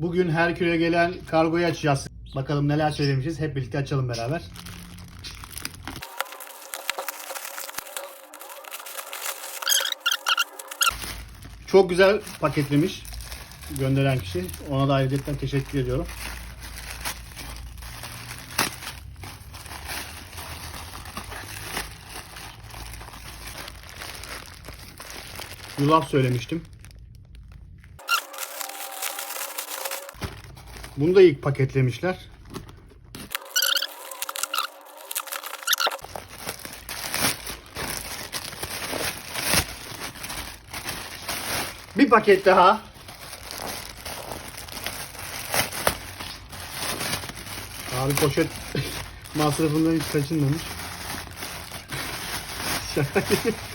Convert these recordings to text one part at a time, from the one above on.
Bugün Herkül'e gelen kargoyu açacağız. Bakalım neler söylemişiz. Hep birlikte açalım beraber. Çok güzel paketlemiş gönderen kişi. Ona da ayrıca teşekkür ediyorum. Yulaf söylemiştim. Bunu da ilk paketlemişler. Bir paket daha. Abi poşet masrafından hiç kaçınmamış.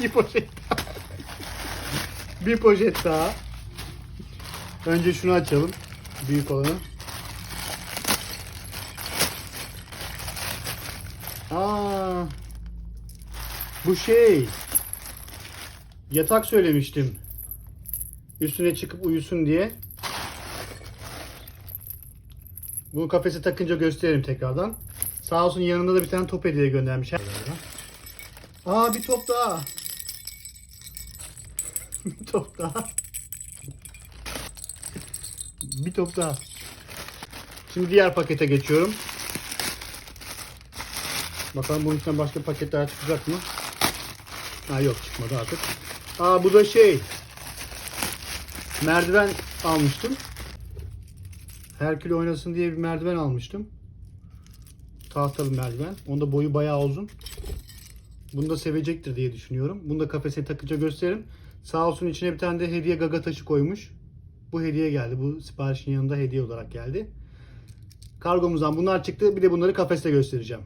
Bir poşet daha. bir poşet daha. Önce şunu açalım. Büyük olanı. Bu şey. Yatak söylemiştim. Üstüne çıkıp uyusun diye. Bunu kafese takınca gösteririm tekrardan. Sağ olsun yanında da bir tane top hediye göndermiş. Aa bir top daha. bir top daha. Bir top daha. Şimdi diğer pakete geçiyorum. Bakalım bunun içinden başka paket daha çıkacak mı? Ha yok çıkmadı artık. Aa bu da şey. Merdiven almıştım. Herkül oynasın diye bir merdiven almıştım. Tahtalı merdiven. Onda boyu bayağı uzun. Bunu da sevecektir diye düşünüyorum. Bunu da kafese takınca gösteririm. Sağ olsun içine bir tane de hediye gaga taşı koymuş. Bu hediye geldi. Bu siparişin yanında hediye olarak geldi. Kargomuzdan bunlar çıktı. Bir de bunları kafeste göstereceğim.